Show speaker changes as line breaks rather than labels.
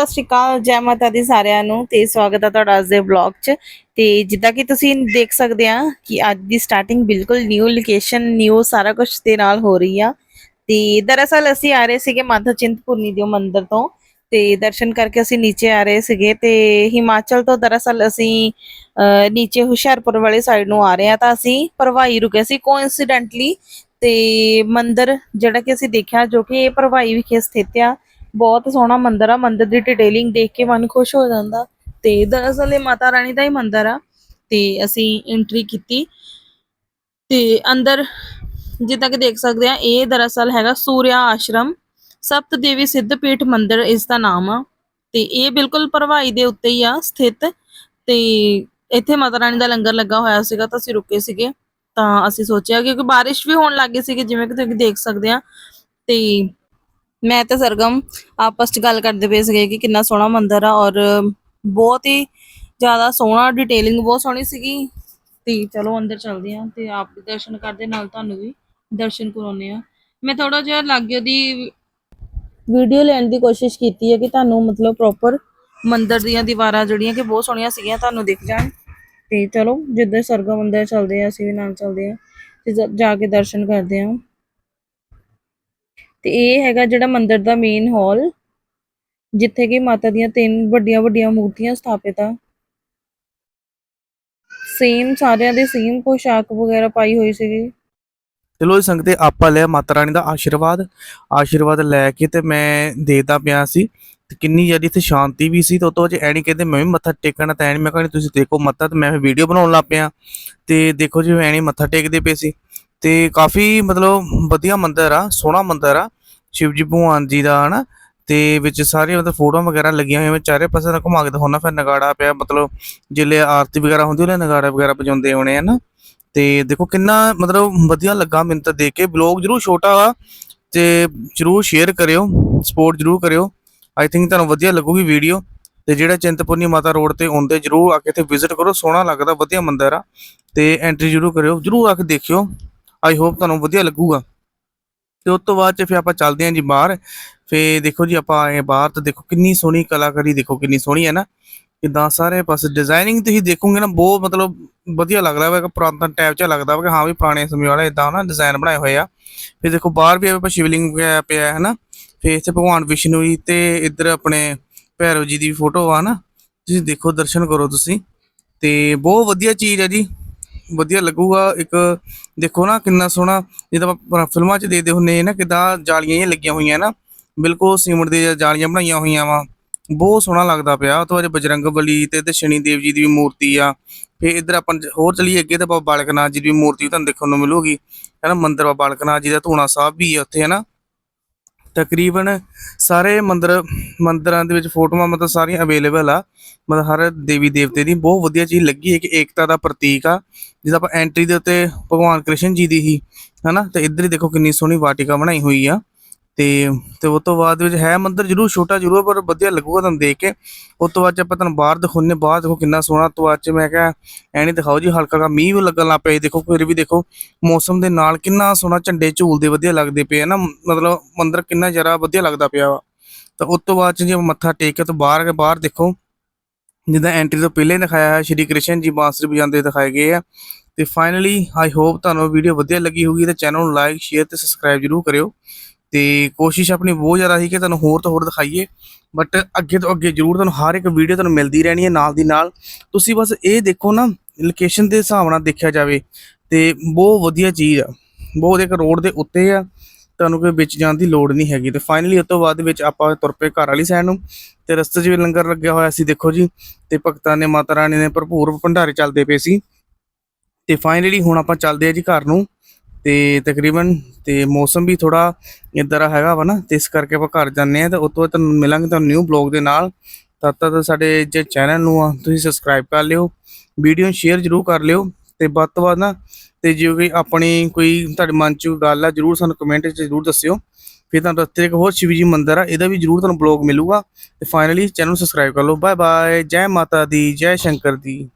ਸਤਿ ਸ਼੍ਰੀ ਅਕਾਲ ਜੈ ਮਾਤਾ ਦੀ ਸਾਰਿਆਂ ਨੂੰ ਤੇ ਸਵਾਗਤ ਹੈ ਤੁਹਾਡਾ ਅੱਜ ਦੇ ਵਲੌਗ 'ਚ। ਤੇ ਜਿੱਦਾਂ ਕਿ ਤੁਸੀਂ ਦੇਖ ਸਕਦੇ ਆ ਕਿ ਅੱਜ ਦੀ ਸਟਾਰਟਿੰਗ ਬਿਲਕੁਲ ਨਿਊ ਲੋਕੇਸ਼ਨ ਨਿਊ ਸਾਰਾ ਕੁਝ ਦੇ ਨਾਲ ਹੋ ਰਹੀ ਆ। ਤੇ ਦਰਅਸਲ ਅਸੀਂ ਆ ਰਹੇ ਸੀਗੇ ਮਾਤਾ ਚਿੰਤਪੁਰਨੀ ਦੇ ਮੰਦਿਰ ਤੋਂ। ਤੇ ਦਰਸ਼ਨ ਕਰਕੇ ਅਸੀਂ ਨੀਚੇ ਆ ਰਹੇ ਸੀਗੇ ਤੇ ਹਿਮਾਚਲ ਤੋਂ ਦਰਅਸਲ ਅਸੀਂ ਅਹ, ਨੀਚੇ ਹੁਸ਼ਿਆਰਪੁਰ ਵਾਲੇ ਸਾਈਡ ਨੂੰ ਆ ਰਹੇ ਆ ਤਾਂ ਅਸੀਂ ਭਰਵਾਈ ਰੁਕੇ ਸੀ ਕੋਇਨਸੀਡੈਂਟਲੀ ਤੇ ਮੰਦਿਰ ਜਿਹੜਾ ਕਿ ਅਸੀਂ ਦੇਖਿਆ ਜੋ ਕਿ ਇਹ ਭਰਵਾਈ ਵਿਖੇ ਸਥਿਤ ਆ। ਬਹੁਤ ਸੋਹਣਾ ਮੰਦਿਰ ਆ, ਮੰਦਿਰ ਦੀ ਡਿਟੇਲਿੰਗ ਦੇਖ ਕੇ ਮਨ ਖੁਸ਼ ਹੋ ਜਾਂਦਾ। ਤੇ ਦਰਅਸਲ ਇਹ ਮਾਤਾ ਰਾਣੀ ਦਾ ਹੀ ਮੰਦਿਰ ਆ, ਤੇ ਅਸੀਂ ਐਂਟਰੀ ਕੀਤੀ। ਤੇ ਅੰਦਰ ਜਿੱਦਾਂ ਕਿ ਦੇਖ ਸਕਦੇ ਆ, ਇਹ ਦਰਅਸਲ ਹੈਗਾ ਸੂਰਿਆ ਆਸ਼ਰਮ। ਸਪਤ ਦੇਵੀ ਸਿੱਧ ਪੀਠ ਮੰਦਿਰ ਇਸ ਦਾ ਨਾਮ ਆ। ਤੇ ਇਹ ਬਿਲਕੁਲ ਭਰਵਾਈ ਦੇ ਉੱਤੇ ਹੀ ਆ, ਸਥਿਤ। ਤੇ ਇੱਥੇ ਮਾਤਾ ਰਾਣੀ ਦਾ ਲੰਗਰ ਲੱਗਾ ਹੋਇਆ ਸੀਗਾ ਤਾਂ ਅਸੀਂ ਰੁਕੇ ਸੀਗੇ। ਤਾਂ ਅਸੀਂ ਸੋਚਿਆ ਕਿਉਂਕਿ ਬਾਰਿਸ਼ ਵੀ ਹੋਣ ਲੱਗੀ ਸੀਗੀ, ਜਿਵੇਂ ਕਿ ਤੁਸੀਂ ਦੇਖ ਸਕਦੇ ਆ। ਤੇ ਮੈਂ ਤੇ ਸਰਗਮ ਆਪਸ ਚ ਗੱਲ ਕਰਦੇ ਪਏ ਸੀਗੇ ਕਿ ਕਿੰਨਾ ਸੋਹਣਾ ਮੰਦਿਰ ਆ ਔਰ ਬਹੁਤ ਹੀ ਜ਼ਿਆਦਾ ਸੋਹਣਾ ਡਿਟੇਲਿੰਗ ਬਹੁਤ ਸੋਹਣੀ ਸੀਗੀ। ਤੇ ਚਲੋ ਅੰਦਰ ਚੱਲਦੇ ਆ ਤੇ ਆਪ ਵੀ ਦਰਸ਼ਨ ਕਰਦੇ, ਨਾਲ ਤੁਹਾਨੂੰ ਵੀ ਦਰਸ਼ਨ ਕਰਾਉਨੇ ਆ ਮੈਂ ਥੋੜਾ ਜਿਹਾ ਲਾਗੇ ਦੀ ਵੀਡੀਓ ਲੈਣ ਦੀ ਕੋਸ਼ਿਸ਼ ਕੀਤੀ ਹੈ ਕਿ ਤੁਹਾਨੂੰ ਮਤਲਬ ਪ੍ਰੋਪਰ ਮੰਦਿਰ ਦੀਆਂ ਦੀਵਾਰਾਂ ਜਿਹੜੀਆਂ ਕਿ ਬਹੁਤ ਸੋਹਣੀਆਂ ਸੀਗੀਆਂ, ਤੁਹਾਨੂੰ ਦਿਖ ਜਾਣ। ਤੇ ਚਲੋ ਜਿੱਦਾਂ ਸਰਗਮ ਅੰਦਰ ਚੱਲਦੇ ਆ ਅਸੀਂ ਵੀ ਨਾਲ ਚੱਲਦੇ ਆ ਤੇ ਜਾ ਕੇ ਦਰਸ਼ਨ ਕਰਦੇ ਆ ਤੇ ਇਹ ਹੈਗਾ ਜਿਹੜਾ ਮੰਦਿਰ ਦਾ ਮੇਨ ਹਾਲ ਜਿੱਥੇ ਕਿ ਮਾਤਾ ਦੀਆਂ ਤਿੰਨ ਵੱਡੀਆਂ ਵੱਡੀਆਂ ਮੂਰਤੀਆਂ ਸਥਾਪਿਤ ਆ। ਸੇਮ ਸਾਰਿਆਂ ਦੇ ਸੇਮ ਪੋਸ਼ਾਕ ਵਗੈਰਾ ਪਾਈ ਹੋਈ ਸੀਗੀ।
ਚਲੋ ਜੀ ਸੰਗਤੇ ਆਪਾਂ ਲਿਆ ਮਾਤਾ ਰਾਣੀ ਦਾ ਆਸ਼ੀਰਵਾਦ। ਆਸ਼ੀਰਵਾਦ ਲੈ ਕੇ ਤੇ ਮੈਂ ਦੇਦਾ ਪਿਆ ਸੀ। ਤੇ ਕਿੰਨੀ ਜ਼ਿਆਦਾ ਇੱਥੇ ਸ਼ਾਂਤੀ ਵੀ ਸੀ ਤੇ ਉਤੋਂ ਜੇ ਐਣੀ ਕਹਿੰਦੇ ਮੈਂ ਵੀ ਮੱਥਾ ਟੇਕਣਾ ਤਾਂ ਐਣੀ ਮੈਂ ਕਹਿੰਦੀ ਤੁਸੀਂ ਦੇਖੋ ਮੱਥਾ ਤੇ ਮੈਂ ਵੀਡੀਓ ਬਣਾਉਣ ਲੱਗ ਪਿਆ। ਤੇ ਦੇਖੋ ਜੀ ਐਣੀ ਮੱਥਾ ਟੇਕਦੇ ਪਏ ਸੀ। ਤੇ ਕਾਫੀ ਮਤਲਬ ਵਧੀਆ ਮੰਦਿਰ ਆ, ਸੋਹਣਾ ਮੰਦਿਰ ਆ, ਸ਼ਿਵ ਜੀ ਭਗਵਾਨ ਜੀ ਦਾ, ਹਨਾ? ਤੇ ਵਿੱਚ ਸਾਰੇ ਮਤਲਬ ਫੋਟੋਆਂ ਵਗੈਰਾ ਲੱਗੀਆਂ ਹੋਈਆਂ ਚਾਰੇ ਪਾਸੇ ਨਾਲ ਘੁਮਾ ਕੇ ਦਿਖਾਉਣਾ ਫਿਰ ਨਗਾੜਾ ਪਿਆ, ਮਤਲਬ ਜਿਲੇ ਆਰਤੀ ਵਗੈਰਾ ਹੁੰਦੀ ਉਹਨੇ ਨਗਾੜਾ ਵਗੈਰਾ ਵਜਾਉਂਦੇ ਹੋਣੇ ਆ ਨਾ ਤੇ ਦੇਖੋ ਕਿੰਨਾ ਮਤਲਬ ਵਧੀਆ ਲੱਗਾ ਮੈਨੂੰ ਤਾਂ ਦੇਖ ਕੇ ਬਲੌਗ ਜਰੂਰ ਛੋਟਾ ਵਾ, ਤੇ ਜਰੂਰ ਸ਼ੇਅਰ ਕਰਿਓ ਸਪੋਰਟ ਜਰੂਰ ਕਰਿਓ ਆਈ ਥਿੰਕ ਤੁਹਾਨੂੰ ਵਧੀਆ ਲੱਗੂਗੀ ਵੀਡੀਓ ਤੇ ਜਿਹੜਾ ਚਿੰਤਪੁਰਨੀ ਮਾਤਾ ਰੋਡ ਤੇ ਆਉਂਦੇ ਜਰੂਰ ਆ ਕੇ ਇੱਥੇ ਵਿਜ਼ਿਟ ਕਰੋ, ਸੋਹਣਾ ਲੱਗਦਾ, ਵਧੀਆ ਮੰਦਿਰ ਆ, ਤੇ ਐਂਟਰੀ ਜਰੂਰ ਕਰਿਓ, ਜਰੂਰ ਆ ਕੇ ਦੇਖਿਓ। ਆਈ ਹੋਪ ਤੁਹਾਨੂੰ ਵਧੀਆ ਲੱਗੂਗਾ। ਤੇ ਉਸ ਤੋਂ ਬਾਅਦ ਚ ਫਿਰ ਆਪਾਂ ਚੱਲਦੇ ਹਾਂ ਜੀ ਬਾਹਰ। ਫੇ ਦੇਖੋ ਜੀ ਆਪਾਂ ਆਏ ਬਾਹਰ ਤਾਂ ਦੇਖੋ ਕਿੰਨੀ ਸੋਹਣੀ ਕਲਾਕਾਰੀ ਦੇਖੋ, ਕਿੰਨੀ ਸੋਹਣੀ ਹੈ ਨਾ। ਕਿਦਾਂ ਸਾਰੇ ਪਾਸੇ ਡਿਜ਼ਾਈਨਿੰਗ ਤੁਸੀਂ ਦੇਖੋਗੇ ਨਾ, ਬਹੁਤ ਮਤਲਬ ਵਧੀਆ ਲੱਗਦਾ ਵਾ ਕਿ ਪੁਰਾਤਨ ਟਾਈਪ 'ਚ ਲੱਗਦਾ ਵਾ ਕਿ ਹਾਂ ਵੀ ਪੁਰਾਣੇ ਸਮੇਂ ਵਾਲਾ ਇਦਾਂ ਨਾ ਡਿਜ਼ਾਈਨ ਬਣਾਏ ਹੋਏ ਆ। ਫਿਰ ਦੇਖੋ ਬਾਹਰ ਵੀ ਆਪਾਂ ਸ਼ਿਵਲਿੰਗ ਪਿਆ ਪਿਆ ਹੈ ਨਾ। ਫਿਰ ਇੱਥੇ ਭਗਵਾਨ ਵਿਸ਼ਨੂੰ ਜੀ ਤੇ ਇੱਧਰ ਆਪਣੇ ਭੈਰਵ ਜੀ ਦੀ ਫੋਟੋ ਆ ਨਾ। ਤੁਸੀਂ ਦੇਖੋ, ਦਰਸ਼ਨ ਕਰੋ ਤੁਸੀਂ। ਤੇ ਬਹੁਤ ਵਧੀਆ ਚੀਜ਼ ਹੈ ਜੀ। ਵਧੀਆ ਲੱਗੂਗਾ। ਇੱਕ ਦੇਖੋ ਨਾ, ਕਿੰਨਾ ਸੋਹਣਾ ਜਿੱਦਾਂ ਆਪਾਂ ਫਿਲਮਾਂ 'ਚ ਦੇਖਦੇ ਹੁੰਨੇ ਨਾ, ਕਿਦਾਂ ਜਾਲੀਆਂ ਜਿਹੀਆਂ ਲੱਗੀਆਂ ਹੋਈਆਂ ਨਾ। ਬਿਲਕੁਲ ਸੀਮਟ ਦੀਆਂ ਜਾਲੀਆਂ ਬਣਾਈਆਂ ਹੋਈਆਂ ਵਾ। ਬਹੁਤ ਸੋਹਣਾ ਲੱਗਦਾ ਪਿਆ। ਉਹ ਤੋਂ ਬਾਅਦ ਬਜਰੰਗ ਬਲੀ ਤੇ ਤੇ ਸ਼ਨੀ ਦੇਵ ਜੀ ਦੀ ਵੀ ਮੂਰਤੀ ਆ। ਫਿਰ ਇੱਧਰ ਆਪਾਂ ਹੋਰ ਚਲੀਏ ਅੱਗੇ ਤਾਂ ਬਾਬਾ ਬਾਲਕ ਨਾਥ ਜੀ ਦੀ ਵੀ ਮੂਰਤੀ ਤੁਹਾਨੂੰ ਦੇਖਣ ਨੂੰ ਮਿਲੂਗੀ। ਹੈਨਾ, ਮੰਦਿਰ ਬਾਬਾ ਬਾਲਕ ਨਾਥ ਜੀ ਦਾ ਧੂਣਾ ਸਾਹਿਬ ਵੀ ਹੈ ਉੱਥੇ, ਹੈਨਾ। ਤਕਰੀਬਨ ਸਾਰੇ ਮੰਦਰ, ਮੰਦਰਾਂ ਦੇ ਵਿੱਚ ਫੋਟੋਆਂ ਮਤਲਬ ਸਾਰੀਆਂ ਅਵੇਲੇਬਲ ਆ। ਮਤਲਬ ਹਰ ਦੇਵੀ ਦੇਵਤੇ ਦੀ ਬਹੁਤ ਵਧੀਆ ਚੀਜ਼ ਲੱਗੀ ਹੈ ਕਿ ਏਕਤਾ ਦਾ ਪ੍ਰਤੀਕ ਆ। ਜਿਹਦਾ ਆਪਾਂ ਐਂਟਰੀ ਦੇ ਉੱਤੇ ਭਗਵਾਨ ਕ੍ਰਿਸ਼ਨ ਜੀ ਦੀ ਹੀ, ਹਨਾ? ਤੇ ਇੱਧਰ ਹੀ ਦੇਖੋ ਕਿੰਨੀ ਸੋਹਣੀ ਵਾਟਿਕਾ ਬਣਾਈ ਹੋਈ ਆ। ਤੇ ਤੇ ਉਸ ਤੋਂ ਬਾਅਦ ਵਿੱਚ ਹੈ ਮੰਦਿਰ ਜਰੂਰ ਛੋਟਾ ਜਰੂਰ, ਪਰ ਵਧੀਆ ਲੱਗੂਗਾ ਤੁਹਾਨੂੰ ਦੇਖ ਕੇ। ਉਸ ਤੋਂ ਬਾਅਦ 'ਚ ਆਪਾਂ ਤੁਹਾਨੂੰ ਬਾਹਰ ਦਿਖਾਉਂਦੇ ਬਾਹਰ ਦੇਖੋ ਕਿੰਨਾ ਸੋਹਣਾ। ਤੋਂ ਬਾਅਦ 'ਚ ਮੈਂ ਕਿਹਾ, ਐ ਨਹੀਂ ਦਿਖਾਓ ਜੀ, ਹਲਕਾ ਹਲਕਾ ਮੀਂਹ ਵੀ ਲੱਗਣ ਲੱਗ ਪਿਆ ਦੇਖੋ, ਫਿਰ ਵੀ ਦੇਖੋ, ਮੌਸਮ ਦੇ ਨਾਲ ਕਿੰਨਾ ਸੋਹਣਾ ਝੰਡੇ ਝੂਲਦੇ ਵਧੀਆ ਲੱਗਦੇ ਪਏ ਆ ਨਾ। ਮਤਲਬ ਮੰਦਿਰ ਕਿੰਨਾ ਜਰਾ ਵਧੀਆ ਲੱਗਦਾ ਪਿਆ ਵਾ। ਤਾਂ ਉਸ ਤੋਂ ਬਾਅਦ 'ਚ ਜੇ ਮੱਥਾ ਟੇਕ ਕੇ ਤੋਂ ਬਾਹਰ ਕੇ ਬਾਹਰ ਦੇਖੋ, ਜਿੱਦਾਂ ਐਂਟਰੀ ਤੋਂ ਪਹਿਲੇ ਦਿਖਾਇਆ ਹੈ ਸ਼੍ਰੀ ਕ੍ਰਿਸ਼ਨ ਜੀ ਬਾਂਸਰੀ ਵਜਾਉਂਦੇ ਦਿਖਾਏ ਗਏ ਆ। ਤੇ ਫਾਈਨਲੀ ਆਈ ਹੋਪ ਤੁਹਾਨੂੰ ਵੀਡੀਓ ਵਧੀਆ ਲੱਗੀ ਹੋਊਗੀ। ਤੇ ਚੈਨਲ ਨੂੰ ਲਾਈਕ ਸ਼ੇਅਰ ਤੇ ਸਬਸਕ੍ਰਾਈਬ ਜਰੂਰ ਕਰਿਓ। ਤੇ ਕੋਸ਼ਿਸ਼ ਆਪਣੀ ਬਹੁਤ ਜ਼ਿਆਦਾ ਸੀ ਕਿ ਤੁਹਾਨੂੰ ਹੋਰ ਤੋਂ ਹੋਰ ਦਿਖਾਈਏ ਬਟ ਅੱਗੇ ਤੋਂ ਅੱਗੇ ਜਰੂਰ ਤੁਹਾਨੂੰ ਹਰ ਇੱਕ ਵੀਡੀਓ ਤੁਹਾਨੂੰ ਮਿਲਦੀ ਰਹਿਣੀ ਹੈ ਨਾਲ ਦੀ ਨਾਲ। ਤੁਸੀਂ ਬਸ ਇਹ ਦੇਖੋ ਨਾ ਲੋਕੇਸ਼ਨ ਦੇ ਹਿਸਾਬ ਨਾਲ ਦੇਖਿਆ ਜਾਵੇ ਤੇ ਬਹੁਤ ਵਧੀਆ ਚੀਜ਼ ਆ। ਬਹੁਤ ਇੱਕ ਰੋਡ ਦੇ ਉੱਤੇ ਆ, ਤੁਹਾਨੂੰ ਕੋਈ ਵਿੱਚ ਜਾਣ ਦੀ ਲੋੜ ਨਹੀਂ ਹੈਗੀ। ਤੇ ਫਾਈਨਲੀ ਉਸ ਤੋਂ ਬਾਅਦ ਵਿੱਚ ਆਪਾਂ ਤੁਰ ਪਏ ਘਰ ਵਾਲੀ ਸਾਈਡ ਨੂੰ, ਤੇ ਰਸਤੇ 'ਚ ਵੀ ਲੰਗਰ ਲੱਗਿਆ ਹੋਇਆ ਸੀ, ਦੇਖੋ ਜੀ, ਤੇ ਭਗਤਾਂ ਨੇ, ਮਾਤਾ ਰਾਣੀ ਨੇ ਭਰਪੂਰ ਭੰਡਾਰੇ ਚੱਲਦੇ ਪਏ ਸੀ। ਤੇ ਫਾਈਨਲੀ ਹੁਣ ਆਪਾਂ ਚੱਲਦੇ ਆ ਜੀ ਘਰ ਨੂੰ। ਤੇ ਤਕਰੀਬਨ ਤੇ ਮੌਸਮ ਵੀ ਥੋੜਾ ਇਦਾਂ ਹੈਗਾ ਵਾ ਨਾ, ਤੇ ਇਸ ਕਰਕੇ ਆਪਾਂ ਘਰ ਜਾਂਦੇ ਆ ਤੇ ਉਸ ਤੁਹਾਨੂੰ ਮਿਲਾਂਗੇ ਤੁਹਾਨੂੰ ਨਿਊ ਬਲੌਗ ਦੇ ਨਾਲ। ਤਦ ਤੱਕ ਸਾਡੇ ਜੇ ਚੈਨਲ ਨੂੰ ਆ, ਤੁਸੀਂ ਸਬਸਕ੍ਰਾਈਬ ਕਰ ਲਿਓ ਵੀਡੀਓ ਨੂੰ ਸ਼ੇਅਰ ਜਰੂਰ ਕਰ ਲਿਓ ਤੇ ਵੱਧ ਤੋਂ ਵੱਧ ਨਾ, ਤੇ ਜੇ ਕੋਈ ਆਪਣੀ ਕੋਈ ਤੁਹਾਡੇ ਮਨ 'ਚ ਗੱਲ ਆ, ਜਰੂਰ ਸਾਨੂੰ ਕਮੈਂਟ 'ਚ ਜਰੂਰ ਦੱਸਿਓ। ਫਿਰ ਤੁਹਾਨੂੰ ਰਸਤੇ ਇੱਕ ਹੋਰ ਸ਼ਿਵ ਜੀ ਮੰਦਿਰ ਆ, ਇਹਦਾ ਵੀ ਜਰੂਰ ਤੁਹਾਨੂੰ ਬਲੌਗ ਮਿਲੂਗਾ। ਤੇ ਫਾਈਨਲੀ ਚੈਨਲ ਨੂੰ ਸਬਸਕ੍ਰਾਈਬ ਕਰ ਲਓ। ਬਾਏ ਬਾਏ ਜੈ ਮਾਤਾ ਦੀ, ਜੈ ਸ਼ੰਕਰ ਦੀ।